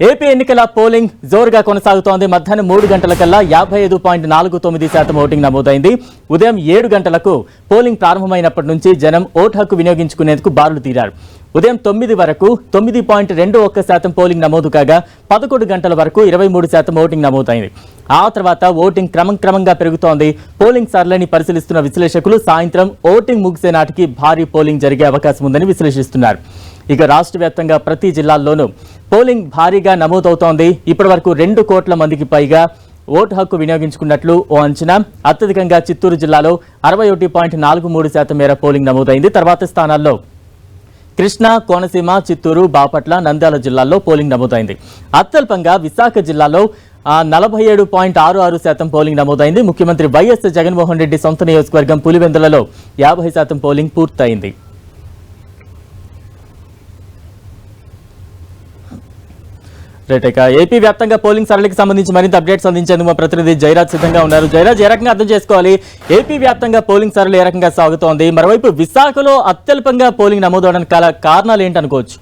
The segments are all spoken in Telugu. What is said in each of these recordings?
ఏపీ ఎన్నికల పోలింగ్ జోరుగా కొనసాగుతోంది. మధ్యాహ్నం మూడు గంటలకల్లా యాభై ఐదు పాయింట్ నాలుగు తొమ్మిది శాతం ఓటింగ్ నమోదైంది. ఉదయం ఏడు గంటలకు పోలింగ్ ప్రారంభమైనప్పటి నుంచి జనం ఓటు హక్కు వినియోగించుకునేందుకు బారులు తీరారు. ఉదయం తొమ్మిది వరకు తొమ్మిది పాయింట్ రెండు ఒక్క శాతం పోలింగ్ నమోదు కాగా పదకొండు గంటల వరకు ఇరవై మూడు శాతం ఓటింగ్ నమోదైంది. ఆ తర్వాత ఓటింగ్ క్రమం క్రమంగా పెరుగుతోంది. పోలింగ్ సరళిని పరిశీలిస్తున్న విశ్లేషకులు సాయంత్రం ఓటింగ్ ముగిసే నాటికి భారీ పోలింగ్ జరిగే అవకాశం ఉందని విశ్లేషిస్తున్నారు. ఇక రాష్ట్ర వ్యాప్తంగా ప్రతి జిల్లాల్లోనూ పోలింగ్ భారీగా నమోదవుతోంది. ఇప్పటి వరకు రెండు కోట్ల మందికి పైగా ఓటు హక్కు వినియోగించుకున్నట్లు ఓ అంచనా. అత్యధికంగా చిత్తూరు జిల్లాలో అరవై ఒకటి పాయింట్ నాలుగు మూడు శాతం మేర పోలింగ్ నమోదైంది. తర్వాత స్థానాల్లో కృష్ణా కోనసీమ చిత్తూరు బాపట్ల నంద్యాల జిల్లాల్లో పోలింగ్ నమోదైంది. అత్యల్పంగా విశాఖ జిల్లాలో నలభై ఏడు పాయింట్ ఆరు ఆరు శాతం పోలింగ్ నమోదైంది. ముఖ్యమంత్రి వైఎస్ జగన్మోహన్ రెడ్డి సొంత నియోజకవర్గం పులివెందులలో యాభై శాతం పోలింగ్ పూర్తయింది. రైట్ ఇక ఏపీ వ్యాప్తంగా పోలింగ్ సరళికి సంబంధించి మరింత అప్డేట్స్ అందించేందుకు మా ప్రతినిధి జైరాజ్ సిద్ధంగా ఉన్నారు. జైరాజ్ ఏ రకంగా అర్థం చేసుకోవాలి? ఏపీ వ్యాప్తంగా పోలింగ్ సరళి ఏ రకంగా సాగుతోంది? మరోవైపు విశాఖలో అత్యల్పంగా పోలింగ్ నమోదవడానికి గల కారణాలు ఏంటనుకోవచ్చు?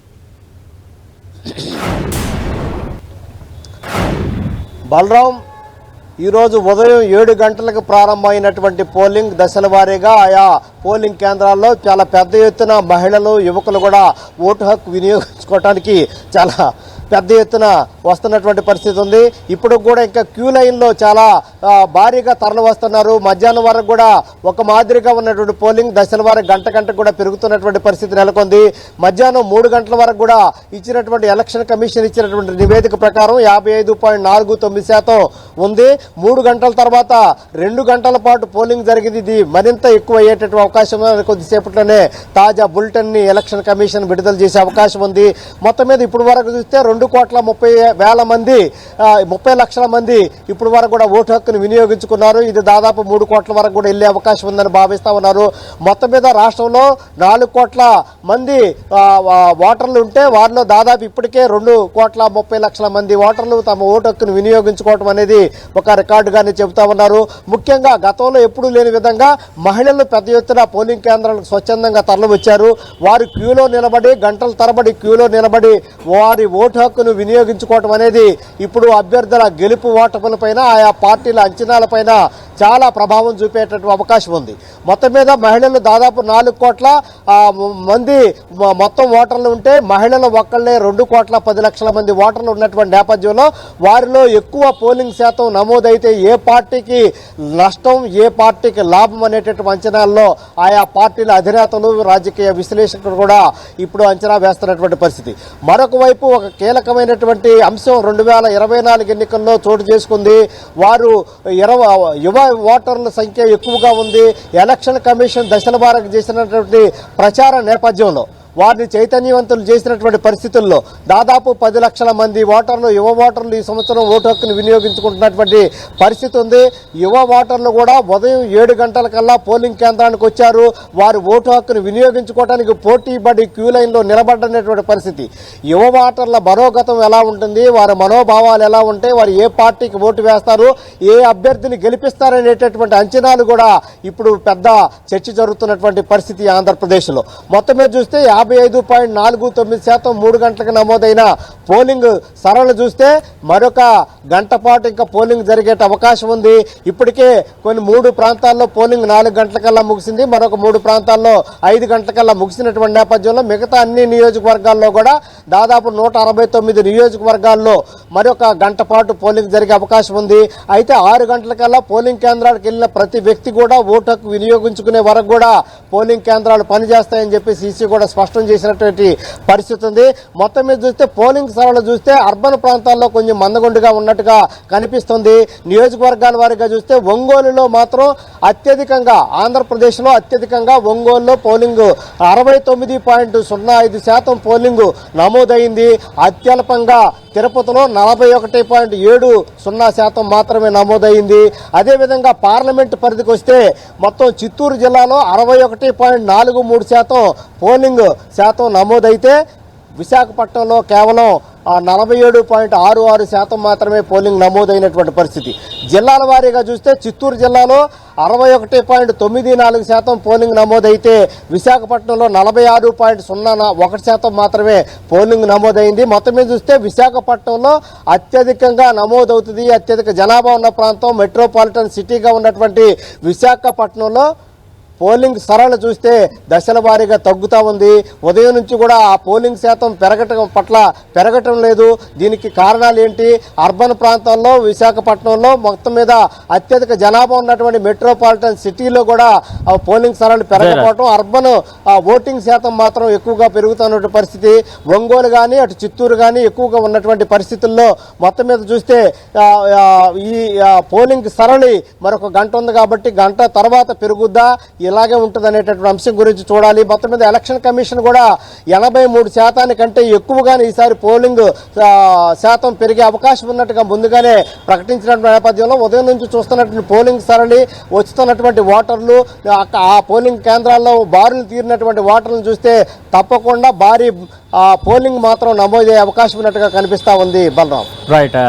బలరాం ఈరోజు ఉదయం ఏడు గంటలకు ప్రారంభమైనటువంటి పోలింగ్ దశల వారీగా ఆయా పోలింగ్ కేంద్రాల్లో చాలా పెద్ద ఎత్తున మహిళలు యువకులు కూడా ఓటు హక్కు వినియోగించుకోవడానికి చాలా పెద్ద ఎత్తున వస్తున్నటువంటి పరిస్థితి ఉంది. ఇప్పుడు కూడా ఇంకా క్యూ లైన్లో చాలా భారీగా తరలి వస్తున్నారు. మధ్యాహ్నం వరకు కూడా ఒక మాదిరిగా ఉన్నటువంటి పోలింగ్ దశల వారికి గంట గంట కూడా పెరుగుతున్నటువంటి పరిస్థితి నెలకొంది. మధ్యాహ్నం మూడు గంటల వరకు కూడా ఇచ్చినటువంటి ఎలక్షన్ కమిషన్ ఇచ్చినటువంటి నివేదిక ప్రకారం యాభై ఐదు పాయింట్ నాలుగు తొమ్మిది శాతం ఉంది. మూడు గంటల తర్వాత రెండు గంటల పాటు పోలింగ్ జరిగింది. ఇది మరింత ఎక్కువ అయ్యేటటువంటి అవకాశం కొద్దిసేపట్లోనే తాజా బులెటిన్ని ఎలక్షన్ కమిషన్ విడుదల చేసే అవకాశం ఉంది. మొత్తం మీద ఇప్పుడు వరకు చూస్తే రెండు రెండు కోట్ల ముప్పై వేల మంది ముప్పై లక్షల మంది ఇప్పుడు వరకు కూడా ఓటు హక్కును వినియోగించుకున్నారు. ఇది దాదాపు మూడు కోట్ల వరకు కూడా వెళ్ళే అవకాశం ఉందని భావిస్తూ ఉన్నారు. మొత్తం మీద రాష్ట్రంలో నాలుగు కోట్ల మంది ఓటర్లు ఉంటే వారిలో దాదాపు ఇప్పటికే రెండు కోట్ల ముప్పై లక్షల మంది ఓటర్లు తమ ఓటు హక్కును వినియోగించుకోవడం అనేది ఒక రికార్డుగానే చెబుతా ఉన్నారు. ముఖ్యంగా గతంలో ఎప్పుడూ లేని విధంగా మహిళలు పెద్ద ఎత్తున పోలింగ్ కేంద్రాలకు స్వచ్ఛందంగా తరలివచ్చారు. వారు క్యూలో నిలబడి గంటల తరబడి క్యూలో నిలబడి వారి ఓటు హక్కును వినియోగించుకోవటం అనేది ఇప్పుడు అభ్యర్థుల గెలుపు ఓటములపైన ఆయా పార్టీల అంచనాలపైన చాలా ప్రభావం చూపేటటువంటి అవకాశం ఉంది. మొత్తం మీద మహిళలు దాదాపు నాలుగు కోట్ల మంది మొత్తం ఓటర్లు ఉంటే మహిళలు ఒక్కళ్ళే రెండు కోట్ల పది లక్షల మంది ఓటర్లు ఉన్నటువంటి నేపథ్యంలో వారిలో ఎక్కువ పోలింగ్ శాతం నమోదైతే ఏ పార్టీకి నష్టం ఏ పార్టీకి లాభం అనేటటువంటి అంచనాల్లో ఆయా పార్టీల అధినేతలు రాజకీయ విశ్లేషకులు కూడా ఇప్పుడు అంచనా వేస్తున్నటువంటి పరిస్థితి. మరొక వైపు ఒక కీలకమైనటువంటి అంశం రెండు వేల ఇరవై నాలుగు ఎన్నికల్లో చోటు చేసుకుంది. వారు ఇరవై యువ ఓటర్ల సంఖ్య ఎక్కువగా ఉంది. ఎలక్షన్ కమిషన్ దశల వారకు చేసినటువంటి ప్రచార నేపథ్యంలో వారిని చైతన్యవంతులు చేసినటువంటి పరిస్థితుల్లో దాదాపు పది లక్షల మంది ఓటర్లు యువ ఓటర్లు ఈ సంవత్సరం ఓటు హక్కును వినియోగించుకుంటున్నటువంటి పరిస్థితి ఉంది. యువ ఓటర్లు కూడా ఉదయం ఏడు గంటల కల్లా పోలింగ్ కేంద్రానికి వచ్చారు. వారు ఓటు హక్కును వినియోగించుకోవడానికి పోటీ పడి క్యూ లైన్లో నిలబడినటువంటి పరిస్థితి. యువ ఓటర్ల మనోగతం ఎలా ఉంటుంది? వారి మనోభావాలు ఎలా ఉంటాయి? వారు ఏ పార్టీకి ఓటు వేస్తారు? ఏ అభ్యర్థిని గెలిపిస్తారనేటటువంటి అంచనాలు కూడా ఇప్పుడు పెద్ద చర్చ జరుగుతున్నటువంటి పరిస్థితి ఆంధ్రప్రదేశ్లో. మొత్తం మీద చూస్తే యాభై ఐదు పాయింట్ నాలుగు తొమ్మిది శాతం మూడు గంటలకు నమోదైన పోలింగ్ సరళ చూస్తే మరొక గంట పాటు ఇంకా పోలింగ్ జరిగే అవకాశం ఉంది. ఇప్పటికే కొన్ని మూడు ప్రాంతాల్లో పోలింగ్ నాలుగు గంటలకల్లా ముగిసింది. మరొక మూడు ప్రాంతాల్లో ఐదు గంటలకల్లా ముగిసినటువంటి నేపథ్యంలో మిగతా అన్ని నియోజకవర్గాల్లో కూడా దాదాపు నూట అరవై తొమ్మిది నియోజకవర్గాల్లో మరొక గంట పాటు పోలింగ్ జరిగే అవకాశం ఉంది. అయితే ఆరు గంటలకల్లా పోలింగ్ కేంద్రాలకు వెళ్ళిన ప్రతి వ్యక్తి కూడా ఓటు వినియోగించుకునే వరకు కూడా పోలింగ్ కేంద్రాలు పనిచేస్తాయని చెప్పి సీసీ కూడా స్పష్టం చేసినటువంటి పరిస్థితి ఉంది. మొత్తం మీద చూస్తే పోలింగ్ సరళ చూస్తే అర్బన్ ప్రాంతాల్లో కొంచెం మందగొండుగా ఉన్నట్టుగా కనిపిస్తుంది. నియోజకవర్గాల వారిగా చూస్తే ఒంగోలులో మాత్రం అత్యధికంగా ఆంధ్రప్రదేశ్లో అత్యధికంగా ఒంగోలులో పోలింగ్ అరవై తొమ్మిది పాయింట్ సున్నా ఐదు శాతం పోలింగ్ నమోదైంది. అత్యల్పంగా తిరుపతిలో నలభై ఒకటి పాయింట్ ఏడు సున్నా శాతం మాత్రమే నమోదైంది. అదేవిధంగా పార్లమెంటు పరిధికి వస్తే మొత్తం చిత్తూరు జిల్లాలో అరవై ఒకటి పాయింట్ నాలుగు మూడు శాతం పోలింగ్ శాతం నమోదైతే విశాఖపట్నంలో కేవలం నలభై ఏడు పాయింట్ ఆరు ఆరు శాతం మాత్రమే పోలింగ్ నమోదైనటువంటి పరిస్థితి. జిల్లాల వారీగా చూస్తే చిత్తూరు జిల్లాలో అరవై ఒకటి పాయింట్ తొమ్మిది నాలుగు శాతం పోలింగ్ నమోదైతే విశాఖపట్నంలో నలభై ఆరు పాయింట్ సున్నా ఒకటి శాతం మాత్రమే పోలింగ్ నమోదైంది. మొత్తం మీద చూస్తే విశాఖపట్నంలో అత్యధికంగా నమోదవుతుంది. అత్యధిక జనాభా ఉన్న ప్రాంతం మెట్రోపాలిటన్ సిటీగా ఉన్నటువంటి విశాఖపట్నంలో పోలింగ్ సరళ చూస్తే దశల వారీగా తగ్గుతూ ఉంది. ఉదయం నుంచి కూడా ఆ పోలింగ్ శాతం పెరగటం పట్ల పెరగటం లేదు. దీనికి కారణాలు ఏంటి? అర్బన్ ప్రాంతాల్లో విశాఖపట్నంలో మొత్తం మీద అత్యధిక జనాభా ఉన్నటువంటి మెట్రోపాలిటన్ సిటీలో కూడా ఆ పోలింగ్ సరళి పెరగకపోవటం అర్బన్ ఓటింగ్ శాతం మాత్రం ఎక్కువగా పెరుగుతున్నటువంటి పరిస్థితి. ఒంగోలు కానీ అటు చిత్తూరు కానీ ఎక్కువగా ఉన్నటువంటి పరిస్థితుల్లో మొత్తం మీద చూస్తే ఈ పోలింగ్ సరళి మరొక గంట ఉంది కాబట్టి గంట తర్వాత పెరుగుద్దా? ఇలాగే ఉంటుంది అనేటటువంటి అంశం గురించి చూడాలి. మొత్తం మీద ఎలక్షన్ కమిషన్ కూడా ఎనభై మూడు శాతానికంటే ఎక్కువగానే ఈసారి పోలింగ్ శాతం పెరిగే అవకాశం ఉన్నట్టుగా ముందుగానే ప్రకటించినటువంటి నేపథ్యంలో ఉదయం నుంచి చూస్తున్నటువంటి పోలింగ్ సరళి వచ్చుతున్నటువంటి ఓటర్లు ఆ- ఆ పోలింగ్ కేంద్రాల్లో బారులు తీరినటువంటి ఓటర్లను చూస్తే తప్పకుండా భారీ పోలింగ్ మాత్రం నమోదయ్యే అవకాశం ఉన్నట్టుగా కనిపిస్తా ఉంది బలరాం. Right uh,